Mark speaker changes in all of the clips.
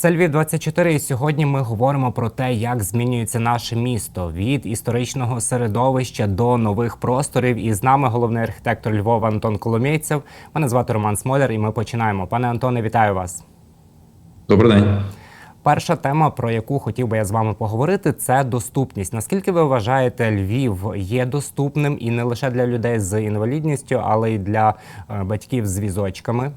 Speaker 1: Це Львів 24 і сьогодні ми говоримо про те, як змінюється наше місто від історичного середовища до нових просторів. І з нами головний архітектор Львова Антон Коломійцев. Мене звати Роман Смоляр, і ми починаємо. Пане Антоне, вітаю вас.
Speaker 2: Добрий день.
Speaker 1: Перша тема, про яку хотів би я з вами поговорити, це доступність. Наскільки ви вважаєте, Львів є доступним і не лише для людей з інвалідністю, але й для е, батьків з візочками?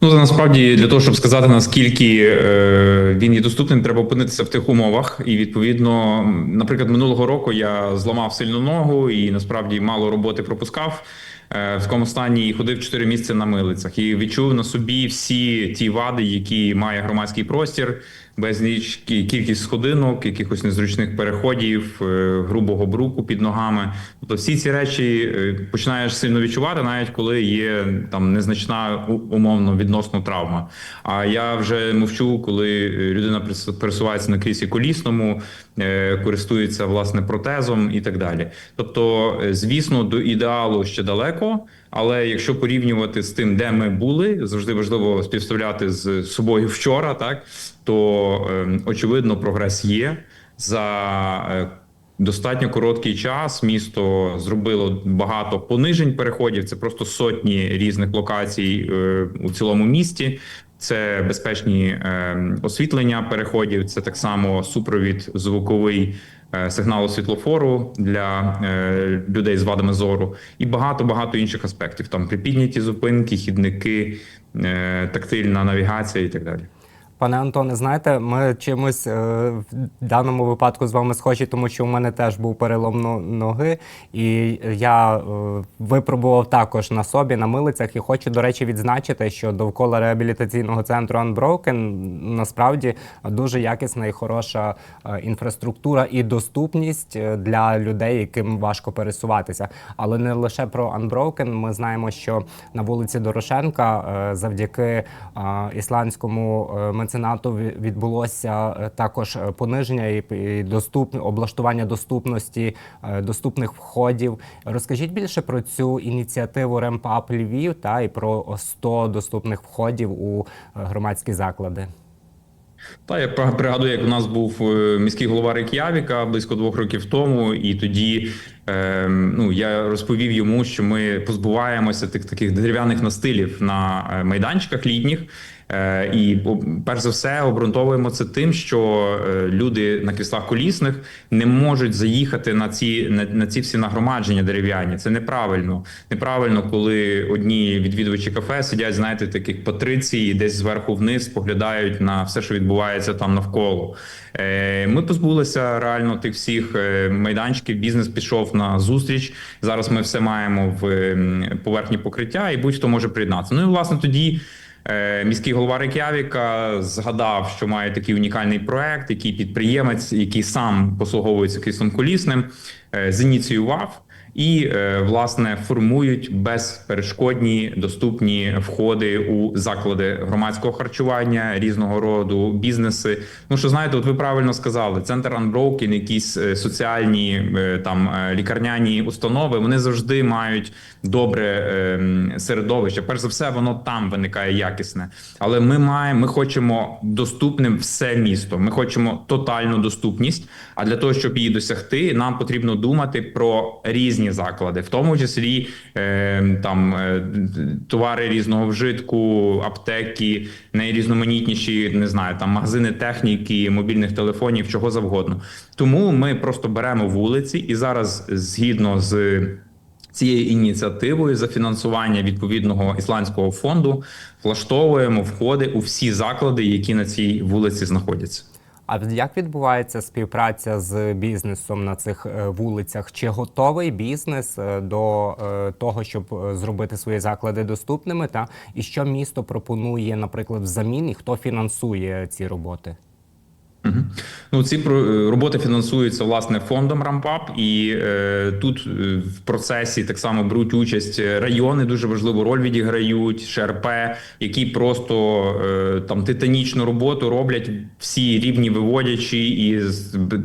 Speaker 2: Ну, насправді, для того, щоб сказати, наскільки е, він є доступним, треба опинитися в тих умовах. І відповідно, наприклад, минулого року я зламав сильну ногу і насправді мало роботи пропускав. Е, в такому стані і ходив 4 місяці на милицях і відчув на собі всі ті вади, які має громадський простір, безліч кі- кількість сходинок, якихось незручних переходів, е, грубого бруку під ногами. Тобто всі ці речі е, починаєш сильно відчувати, навіть коли є там незначна умовно відносно травма. А я вже мовчу, коли е, людина перес- пересувається на кріслі колісному, користується власне протезом і так далі. Тобто, е, звісно, до ідеалу ще далеко. Але якщо порівнювати з тим, де ми були, завжди важливо співставляти з собою вчора, так то е, очевидно прогрес є за е, достатньо короткий час. Місто зробило багато понижень переходів. Це просто сотні різних локацій е, у цілому місті. Це безпечні е, освітлення переходів. Це так само супровід звуковий е, сигналу світлофору для е, людей з вадами зору, і багато багато інших аспектів. Там припідняті зупинки, хідники, е, тактильна навігація і так далі.
Speaker 1: Пане Антоне, знаєте, ми чимось е, в даному випадку з вами схожі, тому що у мене теж був перелом ноги, і я е, випробував також на собі на милицях. І хочу, до речі, відзначити, що довкола реабілітаційного центру Unbroken насправді дуже якісна і хороша е, інфраструктура і доступність е, для людей, яким важко пересуватися. Але не лише про Unbroken. Ми знаємо, що на вулиці Дорошенка е, завдяки е, ісландському е, меценату ві- відбулося е, також е, пониження і, доступ, облаштування доступності е, доступних входів. Розкажіть більше про цю ініціативу Up Львів та і про 100 доступних входів у громадські заклади.
Speaker 2: Та я пригадую, як у нас був міський голова Рейк'явіка близько двох років тому, і тоді е, ну я розповів йому, що ми позбуваємося тих таких дерев'яних настилів на е, майданчиках літніх. Е, І перш за все обґрунтовуємо це тим, що е, люди на кріслах колісних не можуть заїхати на ці на, на ці всі нагромадження дерев'яні. Це неправильно. Неправильно, коли одні відвідувачі кафе сидять, знаєте, таких по триці і десь зверху вниз споглядають на все, що відбувається там навколо. Ми позбулися реально тих всіх майданчиків. Бізнес пішов на зустріч. Зараз ми все маємо в поверхні покриття, і будь-хто може приєднатися. Ну і власне тоді. Е, Міський голова Рейк'явіка згадав, що має такий унікальний проект, який підприємець, який сам послуговується кислом колісним, е, зініціював і е, власне формують безперешкодні доступні входи у заклади громадського харчування різного роду бізнеси. Ну що знаєте, от ви правильно сказали, центр Unbroken, якісь е, соціальні е, там лікарняні установи, вони завжди мають добре е, середовище. Перш за все, воно там виникає якісне. Але ми маємо, ми хочемо доступним все місто. Ми хочемо тотальну доступність. А для того, щоб її досягти, нам потрібно думати про різні заклади, в тому числі е, там е, товари різного вжитку, аптеки, найрізноманітніші, не знаю, там магазини техніки, мобільних телефонів, чого завгодно. Тому ми просто беремо вулиці і зараз, згідно з цією ініціативою за фінансування відповідного ісландського фонду влаштовуємо входи у всі заклади, які на цій вулиці знаходяться.
Speaker 1: А як відбувається співпраця з бізнесом на цих е, вулицях? Чи готовий бізнес е, до е, того, щоб зробити свої заклади доступними? Та і що місто пропонує, наприклад, взамін, і хто фінансує ці роботи?
Speaker 2: Ну, ці про- роботи фінансуються власне фондом Рампап, і е, тут е, в процесі так само беруть участь райони. Дуже важливу роль відіграють ШРП, які просто е, там титанічну роботу роблять всі рівні виводячи і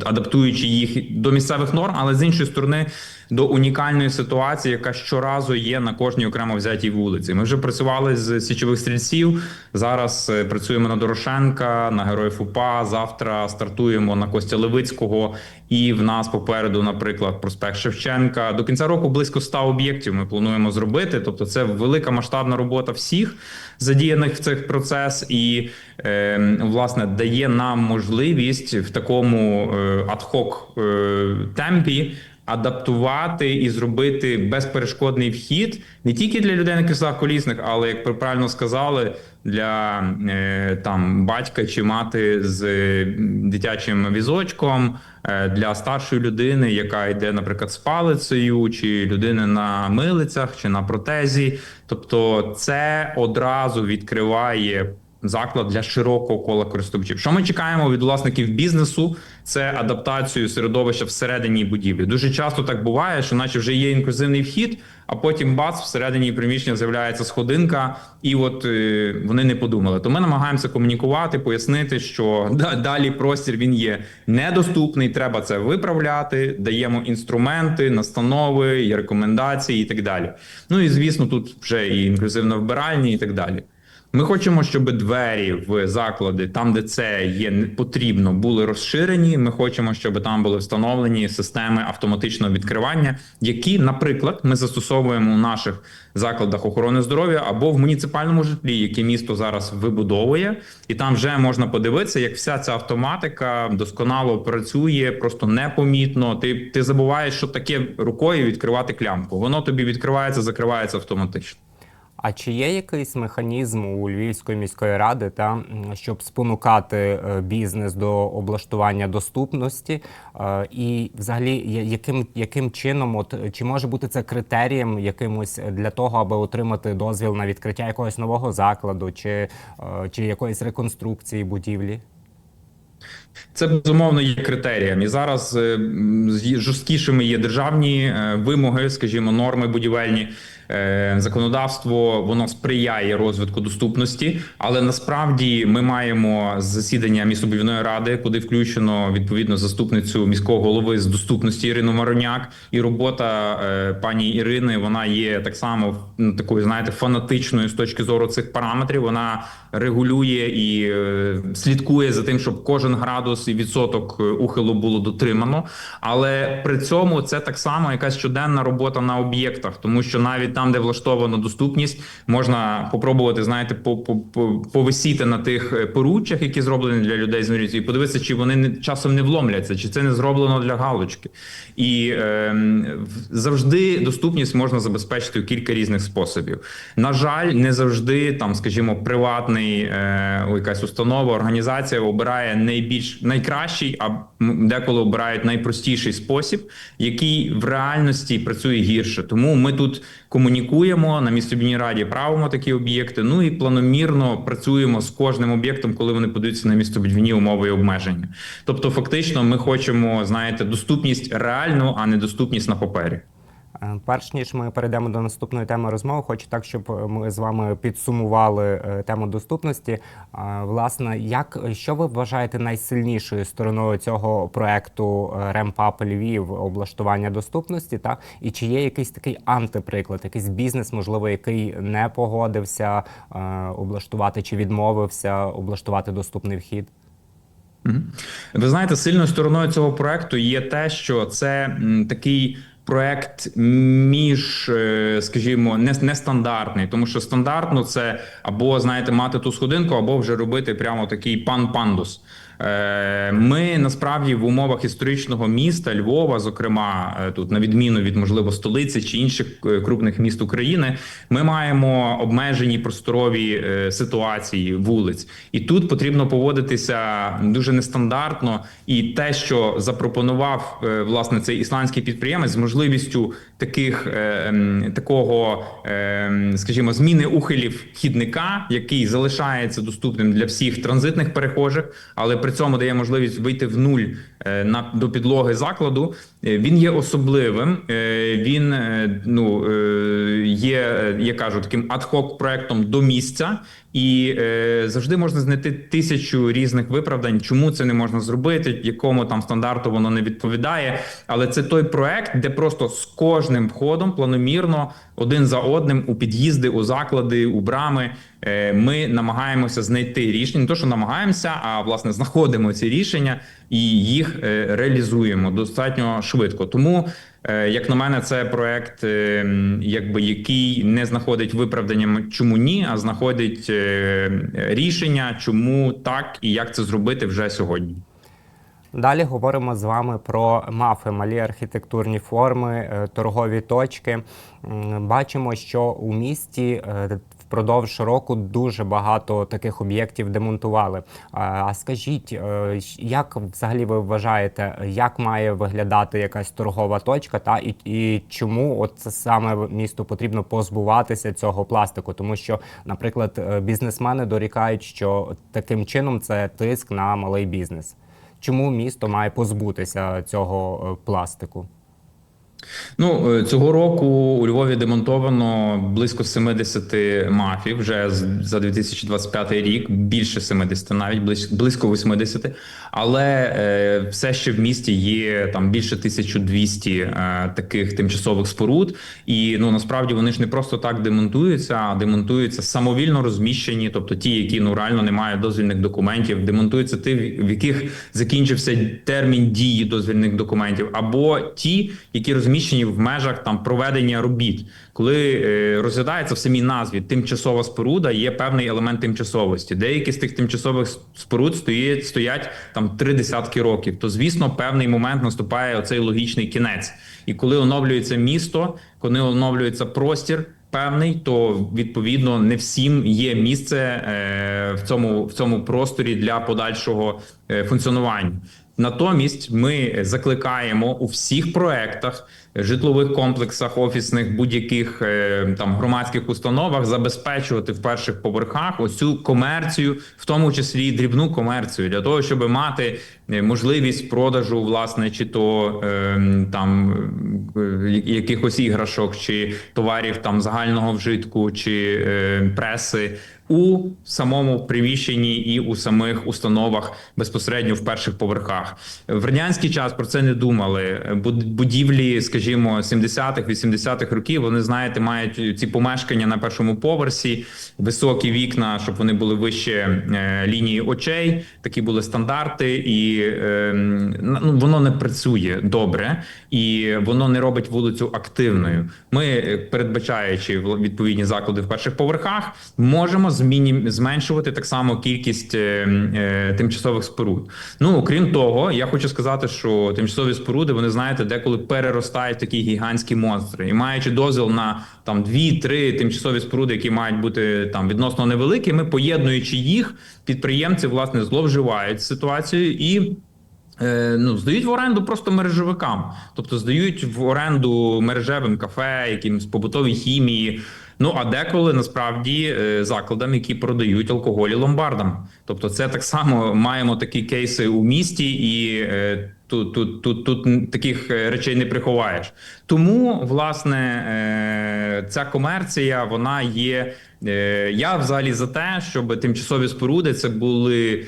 Speaker 2: адаптуючи їх до місцевих норм, але з іншої сторони. До унікальної ситуації, яка щоразу є на кожній окремо взятій вулиці. Ми вже працювали з січових стрільців. Зараз е, працюємо на Дорошенка, на Героїв УПА. Завтра стартуємо на Костя Левицького. І в нас попереду, наприклад, проспект Шевченка. До кінця року близько 100 об'єктів ми плануємо зробити. Тобто, це велика масштабна робота всіх задіяних в цих процес, і е, власне дає нам можливість в такому е, адхок е, темпі. Адаптувати і зробити безперешкодний вхід не тільки для людей на кріслах колісних, але як ви правильно сказали, для е, там батька чи мати з е, дитячим візочком, е, для старшої людини, яка йде, наприклад, з палицею, чи людини на милицях, чи на протезі. Тобто, це одразу відкриває заклад для широкого кола користувачів. Що ми чекаємо від власників бізнесу? Це адаптацію середовища всередині будівлі. Дуже часто так буває, що наче вже є інклюзивний вхід, а потім бац, всередині приміщення з'являється сходинка, і от е, вони не подумали. То ми намагаємося комунікувати, пояснити, що да- далі простір він є недоступний. Треба це виправляти. Даємо інструменти, настанови, рекомендації і так далі. Ну і звісно, тут вже і інклюзивно вбиральні, і так далі. Ми хочемо, щоб двері в заклади, там де це є потрібно, були розширені. Ми хочемо, щоб там були встановлені системи автоматичного відкривання, які, наприклад, ми застосовуємо у наших закладах охорони здоров'я або в муніципальному житлі, яке місто зараз вибудовує, і там вже можна подивитися, як вся ця автоматика досконало працює, просто непомітно. Ти, ти забуваєш, що таке рукою відкривати клямку. Воно тобі відкривається, закривається автоматично.
Speaker 1: А чи є якийсь механізм у Львівської міської ради, та щоб спонукати е, бізнес до облаштування доступності? Е, І взагалі, яким, яким чином, от чи може бути це критерієм якимось для того, аби отримати дозвіл на відкриття якогось нового закладу, чи, е, чи якоїсь реконструкції будівлі?
Speaker 2: Це безумовно є критерієм. І зараз жорсткішими є державні вимоги, скажімо, норми будівельні. Е, Законодавство воно сприяє розвитку доступності, але насправді ми маємо засідання містобудівної ради, куди включено відповідно заступницю міського голови з доступності Ірину Мароняк. І робота е, пані Ірини вона є так само ну, такою, знаєте, фанатичною з точки зору цих параметрів. Вона регулює і е, слідкує за тим, щоб кожен градус і відсоток ухилу було дотримано. Але при цьому це так само якась щоденна робота на об'єктах, тому що навіть там, де влаштована доступність, можна попробувати, знаєте, по, по, по, повисіти на тих е, поруччях, які зроблені для людей з інвалідністю, і подивитися, чи вони часом не вломляться, чи це не зроблено для галочки. І е, завжди доступність можна забезпечити у кілька різних способів. На жаль, не завжди там, скажімо, приватний е, якась установа, організація обирає найбільш найкращий, а деколи обирають найпростіший спосіб, який в реальності працює гірше. Тому ми тут комунікуємо на містобійній раді, правимо такі об'єкти. Ну і планомірно працюємо з кожним об'єктом, коли вони подаються на містобудівні умови і обмеження. Тобто, фактично, ми хочемо, знаєте, доступність реальну, а не доступність на папері.
Speaker 1: Е, Перш ніж ми перейдемо до наступної теми розмови, хочу так, щоб е, ми з вами підсумували е, тему доступності. Власне, як що ви вважаєте найсильнішою стороною цього проекту Ремпап Львів облаштування доступності? Та і чи є якийсь такий антиприклад, якийсь бізнес, можливо, який не погодився облаштувати чи відмовився облаштувати доступний вхід?
Speaker 2: Ви знаєте, сильною стороною цього проекту є те, що це такий. Проект між, е, скажімо, не нестандартний, тому що стандартно це або знаєте мати ту сходинку, або вже робити прямо такий пан пандус. Е, Ми насправді в умовах історичного міста Львова, зокрема, е, тут на відміну від можливо столиці чи інших е, крупних міст України, ми маємо обмежені просторові е, ситуації вулиць, і тут потрібно поводитися дуже нестандартно. І те, що запропонував е, власне цей ісландський підприємець з можливістю таких е, такого, е, скажімо, зміни ухилів хідника, який залишається доступним для всіх транзитних перехожих, але при цьому дає можливість вийти в нуль е, на до підлоги закладу. Е, Він є особливим. е, Він е, ну є, я кажу, таким адхок проектом до місця, і завжди можна знайти тисячу різних виправдань, чому це не можна зробити, якому там стандарту воно не відповідає. Але це той проект, де просто з кожним входом планомірно один за одним у під'їзди, у заклади, у брами. Ми намагаємося знайти рішення. Не то, що намагаємося, а власне знаходимо ці рішення і їх реалізуємо достатньо швидко. Тому, е, як на мене, це проект, е, якби який не знаходить виправдання, чому ні, а знаходить е, рішення, чому так і як це зробити вже сьогодні.
Speaker 1: Далі говоримо з вами про мафи, малі архітектурні форми, торгові точки. Бачимо, що у місті впродовж року дуже багато таких об'єктів демонтували. А- скажіть, е, як взагалі ви вважаєте, як має виглядати якась торгова точка, та і, і чому от це саме місту потрібно позбуватися цього пластику? Тому що, наприклад, е, бізнесмени дорікають, що таким чином це тиск на малий бізнес. Чому місто має позбутися цього е, пластику?
Speaker 2: Ну е, цього року у Львові демонтовано близько 70 мафів вже за 2025 рік, більше 70 навіть близько 80. Але е, все ще в місті є там більше 1200 е, таких тимчасових споруд. І ну насправді вони ж не просто так демонтуються, а демонтуються самовільно розміщені, тобто ті, які ну реально не мають дозвільних документів, демонтуються ті, в яких закінчився термін дії дозвільних документів, або ті, які розміщені в межах там проведення робіт. Коли е, розглядається в самій назві тимчасова споруда, є певний елемент тимчасовості. Деякі з тих тимчасових споруд стоять, стоять там три десятки років. То звісно, певний момент наступає оцей логічний кінець. І коли оновлюється місто, коли оновлюється простір. Певний, то відповідно не всім є місце е, в цьому в цьому просторі для подальшого е, функціонування. Натомість ми закликаємо у всіх проектах, житлових комплексах, офісних будь-яких е, там громадських установах забезпечувати в перших поверхах оцю комерцію, в тому числі і дрібну комерцію, для того, щоб мати е, можливість продажу, власне, чи то е, там якихось іграшок, чи товарів там загального вжитку, чи преси. У самому приміщенні і у самих установах безпосередньо в перших поверхах в радянський час про це не думали. Буд- Будівлі, скажімо, 70-х, 80-х років, вони знаєте, мають ці помешкання на першому поверсі, високі вікна, щоб вони були вище е, лінії очей. Такі були стандарти, і е, ну, воно не працює добре, і воно не робить вулицю активною. Ми, передбачаючи відповідні заклади в перших поверхах, можемо зміні зменшувати так само кількість е, е, тимчасових споруд. Ну окрім того, я хочу сказати, що тимчасові споруди вони знаєте, деколи переростають такі гігантські монстри, і маючи дозвіл на там дві-три тимчасові споруди, які мають бути там відносно невеликі, поєднуючи їх, підприємці власне зловживають ситуацією і. Е, Ну, здають в оренду просто мережевикам, тобто здають в оренду мережевим кафе, якимсь побутовій хімії. Ну а деколи насправді е, закладам, які продають алкоголь і ломбардам. Тобто, це так само маємо такі кейси у місті, і е, тут, тут, тут, тут таких е, речей не приховаєш. Тому, власне, ця комерція вона є. Я взагалі за те, щоб тимчасові споруди це були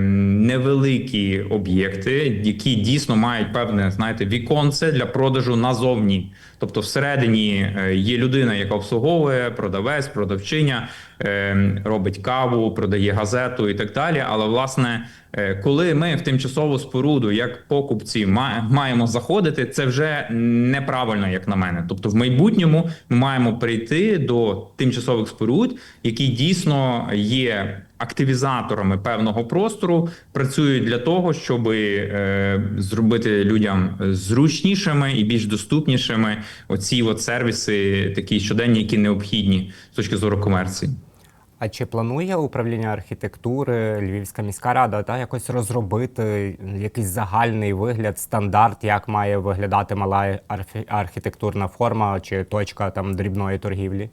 Speaker 2: невеликі об'єкти, які дійсно мають певне, знаєте, віконце для продажу назовні. Тобто, всередині е, є людина, яка обслуговує, продавець, продавчиня, е, робить каву, продає газету і так далі. Але власне, е, коли ми в тимчасову споруду, як покупці, ма- маємо заходити, це вже неправильно, як на мене. Тобто, в майбутньому ми маємо прийти до тимчасових споруд, які дійсно є активізаторами певного простору, працюють для того, щоб е, зробити людям зручнішими і більш доступнішими оці от сервіси, такі щоденні, які необхідні з точки зору комерції.
Speaker 1: А чи планує управління архітектури, Львівська міська рада та якось розробити якийсь загальний вигляд, стандарт, як має виглядати мала архітектурна форма чи точка там дрібної торгівлі?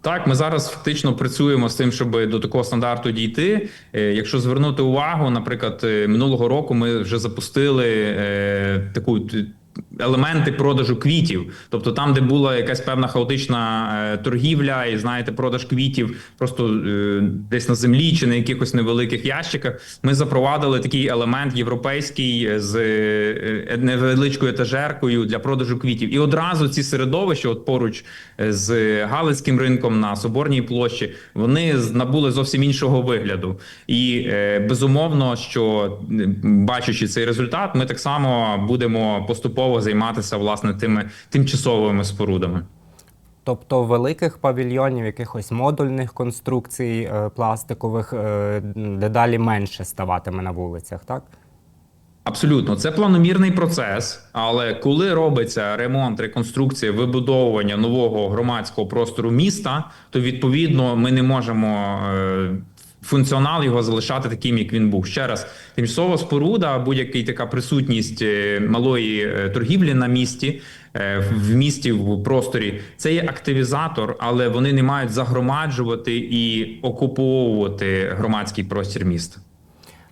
Speaker 2: Так, ми зараз фактично працюємо з тим, щоб до такого стандарту дійти. Е, Якщо звернути увагу, наприклад, е, минулого року ми вже запустили е, таку. Елементи продажу квітів, тобто там, де була якась певна хаотична е, торгівля, і знаєте, продаж квітів просто е, десь на землі чи на якихось невеликих ящиках. Ми запровадили такий елемент європейський з е, невеличкою етажеркою для продажу квітів. І одразу ці середовища, от поруч з Галицьким ринком на Соборній площі, вони набули зовсім іншого вигляду. І безумовно, що бачачи цей результат, ми так само будемо поступово займатися власне тими тимчасовими спорудами.
Speaker 1: Тобто великих павільйонів, якихось модульних конструкцій е, пластикових е, дедалі менше ставатиме на вулицях, так?
Speaker 2: Абсолютно, це планомірний процес. Але коли робиться ремонт, реконструкція, вибудовування нового громадського простору міста, то відповідно ми не можемо. Функціонал його залишати таким, як він був. Ще раз, тимчасова споруда, будь-яка така присутність е, малої е, торгівлі на місті, е, в місті, в просторі, це є активізатор, але вони не мають загромаджувати і окуповувати громадський простір міста.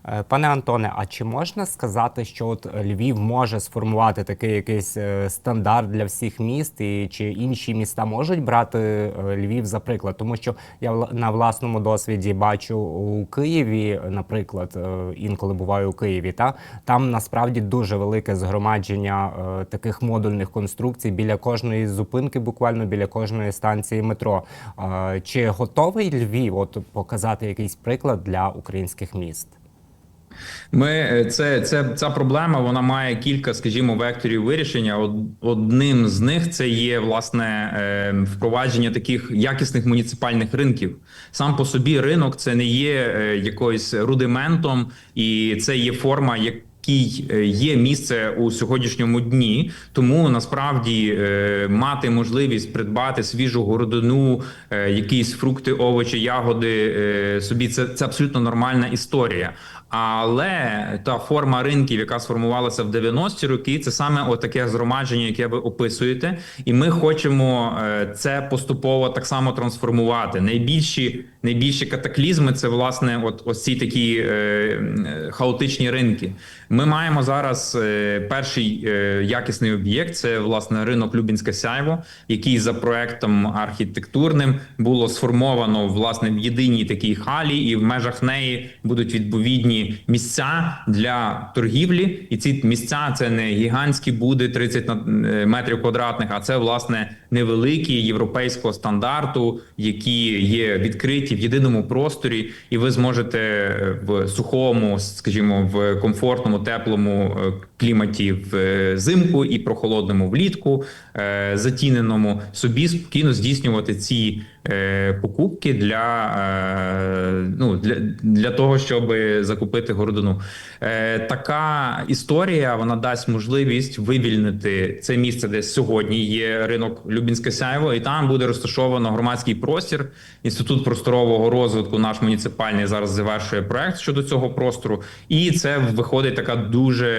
Speaker 1: Е, Пане Антоне, а чи можна сказати, що от Львів може сформувати такий якийсь е, стандарт для всіх міст, і чи інші міста можуть брати е, Львів за приклад? Тому що я на власному досвіді бачу у Києві, наприклад, інколи буваю у Києві, та там насправді дуже велике згромадження таких модульних конструкцій біля кожної зупинки, буквально біля кожної станції метро. Чи готовий Львів от показати якийсь приклад для українських міст?
Speaker 2: Ми е, це, це ця проблема. Вона має кілька, скажімо, векторів вирішення. Одним з них це є власне е, впровадження таких якісних муніципальних ринків. Сам по собі ринок це не є е, якоюсь рудиментом, і це є форма, як який є місце у сьогоднішньому дні, тому насправді мати можливість придбати свіжу городину, якісь фрукти, овочі, ягоди собі це, це абсолютно нормальна історія. Але та форма ринків, яка сформувалася в 90-ті роки, це саме отаке згромадження, яке ви описуєте, і ми хочемо е, це поступово так само трансформувати. Найбільші найбільші катаклізми це власне, от ось ці такі е, е, хаотичні ринки. Ми маємо зараз е, перший е, якісний об'єкт. Це власне ринок Любінське Сяйво, який за проектом архітектурним було сформовано власне в єдиній такій халі, і в межах неї будуть відповідні місця для торгівлі. І ці місця це не гігантські буди 30 на- е, метрів квадратних, а це власне невеликі європейського стандарту, які є відкриті в єдиному просторі, і ви зможете в сухому, скажімо, в комфортному, теплому е, кліматі взимку і прохолодному влітку, е, затіненому собі спокійно здійснювати ці е, покупки для, е, ну, для, для того, щоб закупити городину. Е, Така історія вона дасть можливість вивільнити це місце, де сьогодні є ринок Любінське Сяйво, і там буде розташовано громадський простір. Інститут просторового розвитку, наш муніципальний зараз завершує проект щодо цього простору, і це виходить така дуже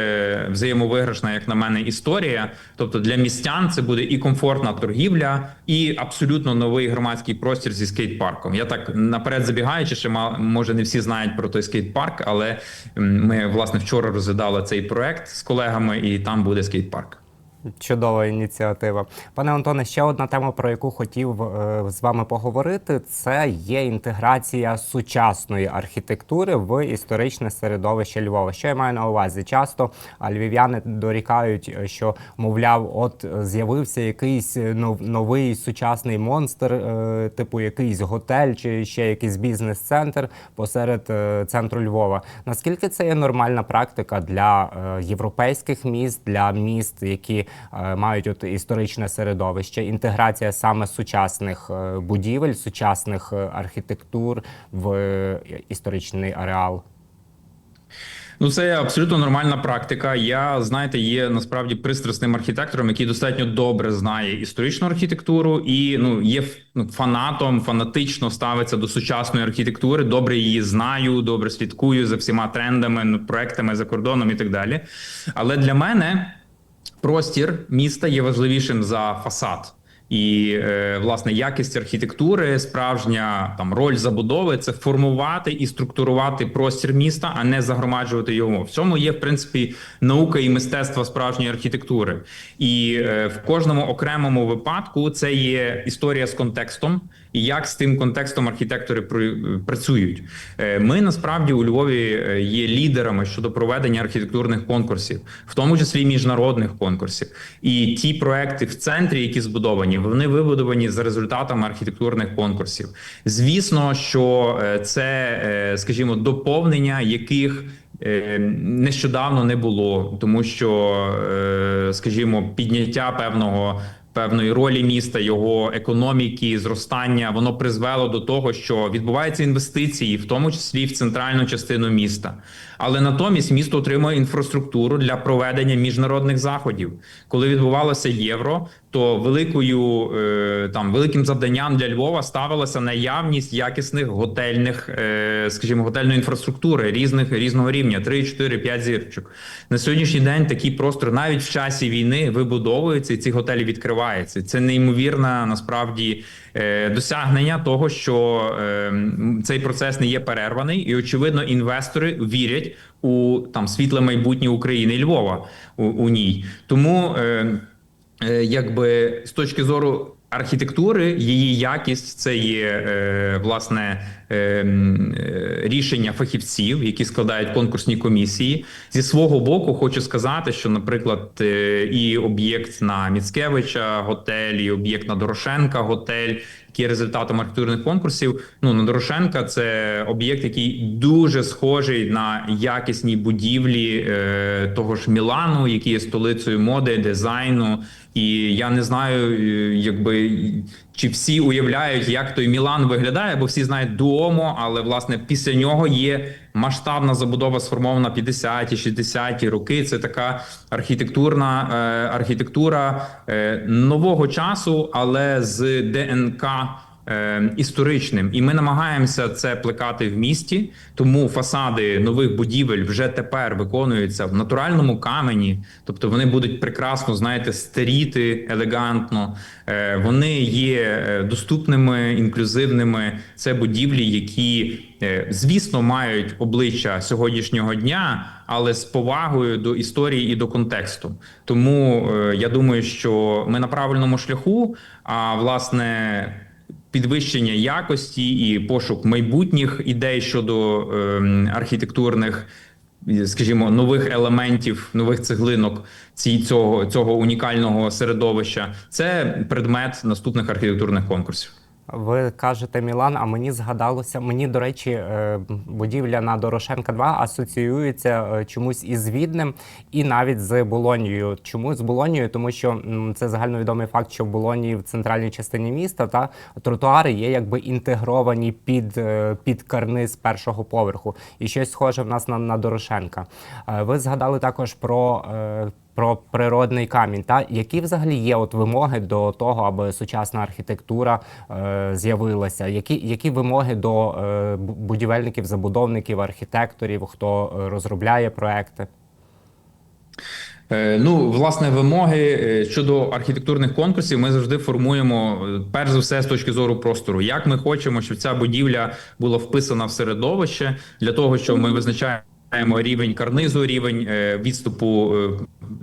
Speaker 2: взаємовиграшна, як на мене, історія. Тобто для містян це буде і комфортна торгівля, і абсолютно новий громадський простір зі скейт-парком. Я так наперед забігаючи, ще може не всі знають про той скейт-парк, але ми власне вчора розглядали цей проект з колегами, і там буде скейт-парк.
Speaker 1: Чудова ініціатива. Пане Антоне, ще одна тема, про яку хотів е, з вами поговорити, це є інтеграція сучасної архітектури в історичне середовище Львова. Що я маю на увазі? Часто львів'яни дорікають, е, що мовляв, от е, з'явився якийсь нов- новий сучасний монстр, типу якийсь готель чи ще якийсь бізнес-центр посеред центру Львова. Наскільки це є нормальна практика для європейських міст, для міст, які мають от історичне середовище, інтеграція саме сучасних е, будівель, сучасних е, архітектур в е, історичний ареал?
Speaker 2: Ну, це абсолютно нормальна практика. Я знаєте, є насправді пристрасним архітектором, який достатньо добре знає історичну архітектуру, і ну є ну, фанатом, фанатично ставиться до сучасної архітектури. Добре її знаю, добре слідкую за всіма трендами, ну, проектами за кордоном і так далі. Але для мене простір міста є важливішим за фасад. І е, власне якість архітектури, справжня там роль забудови це формувати і структурувати простір міста, а не загромаджувати його. В цьому є в принципі наука і мистецтво справжньої архітектури. І е, в кожному окремому випадку це є історія з контекстом, і як з тим контекстом архітектори пр- працюють. Е, Ми насправді у Львові е, є лідерами щодо проведення архітектурних конкурсів, в тому числі міжнародних конкурсів. І ті проекти в центрі, які збудовані, вони вибудовані за результатами архітектурних конкурсів. Звісно, що е, це, скажімо, доповнення яких. Нещодавно не було, тому що, скажімо, підняття певного певної ролі міста, його економіки, зростання, воно призвело до того, що відбуваються інвестиції, в тому числі в центральну частину міста. Але натомість місто отримує інфраструктуру для проведення міжнародних заходів. Коли відбувалося євро, то великою е, там великим завданням для Львова ставилася наявність якісних готельних, е, скажімо, готельної інфраструктури різних різного рівня 3, 4, 5 зірочок. На сьогоднішній день такий простор навіть в часі війни вибудовується і ці готелі відкриваються. Це неймовірна насправді досягнення того, що е, цей процес не є перерваний, і очевидно, інвестори вірять у там світле майбутнє України і Львова у, у ній. Тому. Е, Е, якби з точки зору архітектури, її якість це є е, власне е, е, рішення фахівців, які складають конкурсні комісії. Зі свого боку, хочу сказати, що, наприклад, і об'єкт на Міцкевича готель, і об'єкт на Дорошенка готель. Які результатом архітектурних конкурсів. Ну на Дорошенка це об'єкт, який дуже схожий на якісні будівлі е, того ж Мілану, який є столицею моди, дизайну. І я не знаю, е, якби чи всі уявляють, як той Мілан виглядає, бо всі знають Дуомо, але власне після нього є масштабна забудова, сформована 50-ті, 60-ті роки. Це така архітектурна е, архітектура е, нового часу, але з ДНК. Е, Історичним, і ми намагаємося це плекати в місті. Тому фасади нових будівель вже тепер виконуються в натуральному камені, тобто вони будуть прекрасно, знаєте, старіти елегантно. Е, Вони є е, доступними, інклюзивними. Це будівлі, які, е, звісно, мають обличчя сьогоднішнього дня, але з повагою до історії і до контексту. Тому е, я думаю, що ми на правильному шляху. А власне. Підвищення якості і пошук майбутніх ідей щодо ем, архітектурних, скажімо, нових елементів, нових цеглинок ці, цього, цього унікального середовища це предмет наступних архітектурних конкурсів.
Speaker 1: Ви кажете Мілан, а мені згадалося, мені, до речі, е, будівля на Дорошенка 2 асоціюється е, чомусь із Віднем і навіть з Болонією. Чому з Болонією? Тому що це загальновідомий факт, що в Болонії в центральній частині міста та тротуари є якби інтегровані під, е, під карниз першого поверху. І щось схоже в нас на, на Дорошенка. Ви згадали також про. Про природний камінь, та які взагалі є от вимоги до того, аби сучасна архітектура е, з'явилася? Які, які вимоги до е, будівельників, забудовників, архітекторів, хто е, розробляє проекти?
Speaker 2: Е, Ну, власне, вимоги е, щодо архітектурних конкурсів ми завжди формуємо перш за все з точки зору простору. Як ми хочемо, щоб ця будівля була вписана в середовище для того, щоб ми визначаємо рівень карнизу, рівень відступу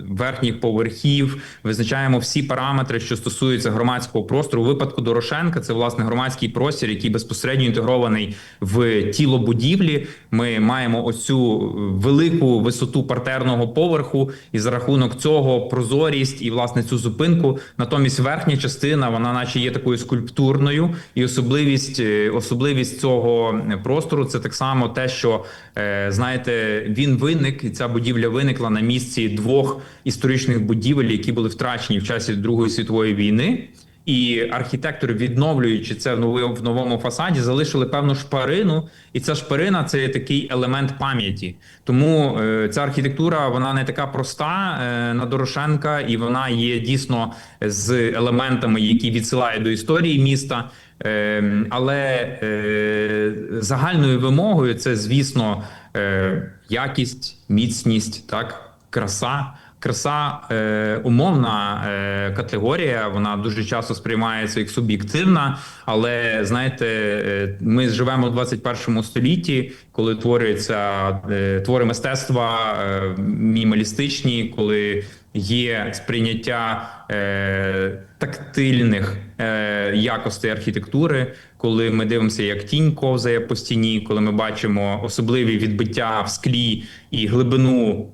Speaker 2: верхніх поверхів, визначаємо всі параметри, що стосуються громадського простору. У випадку Дорошенка це власне громадський простір, який безпосередньо інтегрований в тіло будівлі. Ми маємо оцю велику висоту партерного поверху, і за рахунок цього прозорість і власне цю зупинку. Натомість верхня частина, вона, наче є такою скульптурною, і особливість е, особливість цього простору це так само те, що е, знаєте, він виник, і ця будівля виникла на місці двох історичних будівель, які були втрачені в часі Другої світової війни. І архітектори, відновлюючи це в новому, фасаді, залишили певну шпарину, і ця шпарина це такий елемент пам'яті. Тому е, ця архітектура вона не така проста е, на Дорошенка, і вона є дійсно з елементами, які відсилають до історії міста. Е, але е, загальною вимогою це, звісно, е, якість, міцність, так, краса. краса е, умовна е, категорія. Вона дуже часто сприймається як суб'єктивна. Але знаєте, е, ми живемо в 21 столітті, коли творюються е, твори мистецтва е, мінімалістичні, коли є сприйняття е, тактильних е, якостей архітектури, коли ми дивимося, як тінь ковзає по стіні, коли ми бачимо особливі відбиття в склі і глибину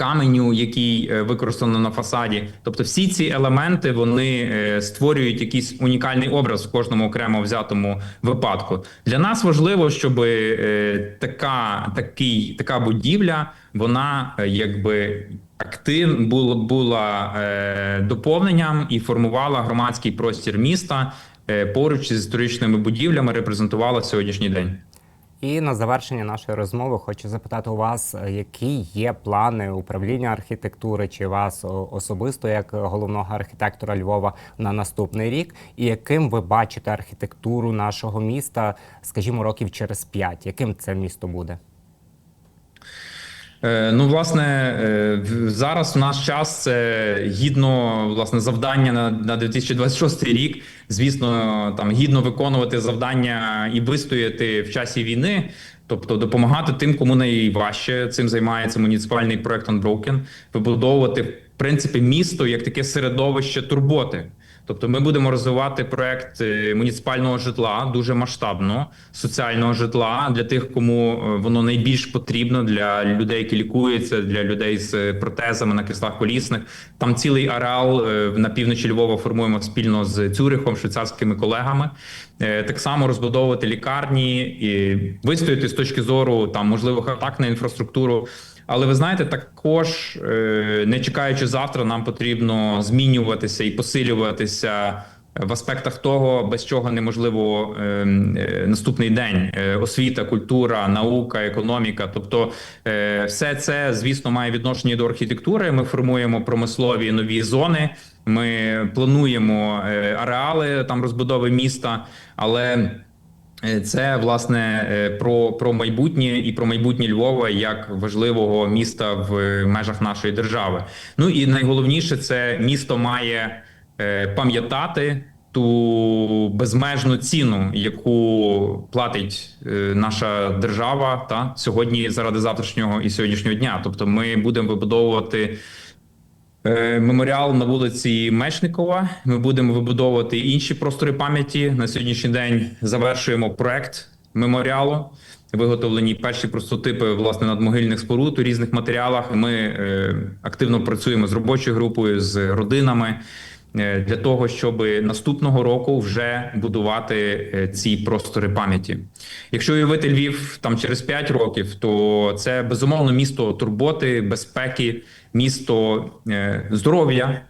Speaker 2: каменю, який е, використано на фасаді. Тобто, всі ці елементи вони е, створюють якийсь унікальний образ в кожному окремо взятому випадку. Для нас важливо, щоб е, така, такий, така будівля вона якби актив була, була е, доповненням і формувала громадський простір міста е, поруч із історичними будівлями, репрезентувала сьогоднішній день.
Speaker 1: І на завершення нашої розмови хочу запитати у вас, е, які є плани управління архітектури чи вас особисто як головного архітектора Львова на наступний рік, і яким ви бачите архітектуру нашого міста, скажімо, років через п'ять? Яким це місто буде?
Speaker 2: Е, Ну, власне, е, зараз в наш час це гідно власне завдання на, на 2026 рік. Звісно, там гідно виконувати завдання і вистояти в часі війни. Тобто допомагати тим, кому найважче цим займається муніципальний проект Unbroken, вибудовувати в принципі місто як таке середовище турботи. Тобто, ми будемо розвивати проект е, муніципального житла дуже масштабно, соціального житла для тих, кому е, воно найбільш потрібно для людей, які лікуються, для людей з е, протезами на кислах колісних. Там цілий ареал на півночі Львова формуємо спільно з Цюрихом, швейцарськими колегами. Так само розбудовувати лікарні і вистояти з точки зору там можливих атак на інфраструктуру. Але ви знаєте, також е, не чекаючи завтра, нам потрібно змінюватися і посилюватися в аспектах того, без чого неможливо е, е, наступний день: освіта, культура, наука, економіка. Тобто, все це, звісно, має відношення до архітектури. Ми формуємо промислові нові зони. Ми плануємо ареали там розбудови міста, але Це власне е, про, про майбутнє і про майбутнє Львова як важливого міста в межах нашої держави. Ну і найголовніше, це місто має е, пам'ятати ту безмежну ціну, яку платить е, наша держава та сьогодні заради завтрашнього і сьогоднішнього дня. Тобто, ми будемо вибудовувати. Е, Меморіал на вулиці Мечникова. Ми будемо вибудовувати інші простори пам'яті. На сьогоднішній день завершуємо проект меморіалу. Виготовлені перші простотипи власне надмогильних споруд у різних матеріалах. Ми е, активно працюємо з робочою групою, з родинами для того, щоб наступного року вже будувати е, ці простори пам'яті. Якщо уявити Львів там через 5 років, то це безумовно місто турботи, безпеки, місто е, здоров'я.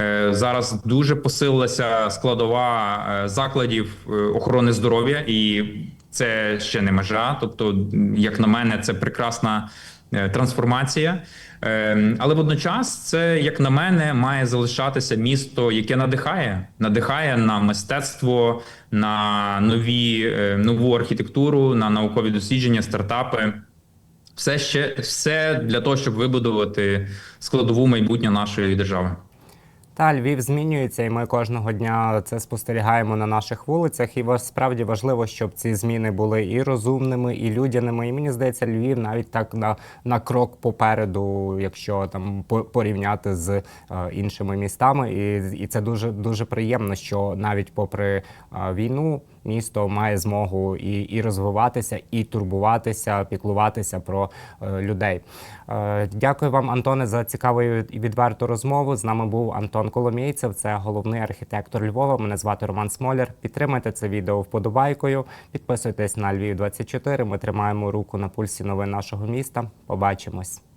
Speaker 2: Е, Зараз дуже посилилася складова е, закладів е, охорони здоров'я, і це ще не межа. Тобто, як на мене, це прекрасна е, трансформація. Е, Але водночас, це, як на мене, має залишатися місто, яке надихає, надихає на мистецтво, на нові е, нову архітектуру, на наукові дослідження, стартапи. Все ще все для того, щоб вибудувати складову майбутнє нашої держави.
Speaker 1: Та Львів змінюється, і ми кожного дня це спостерігаємо на наших вулицях. І справді важливо, щоб ці зміни були і розумними, і людяними. І мені здається, Львів навіть так на, на крок попереду, якщо там по- порівняти з е, іншими містами. І, і це дуже дуже приємно, що навіть попри е, війну місто має змогу і, і розвиватися, і турбуватися, піклуватися про е, людей. Е, дякую вам, Антоне, за цікаву і відверту розмову. З нами був Антон Коломійцев, це головний архітектор Львова. Мене звати Роман Смоляр. Підтримайте це відео вподобайкою. Підписуйтесь на Львів 24 Ми тримаємо руку на пульсі новин нашого міста. Побачимось.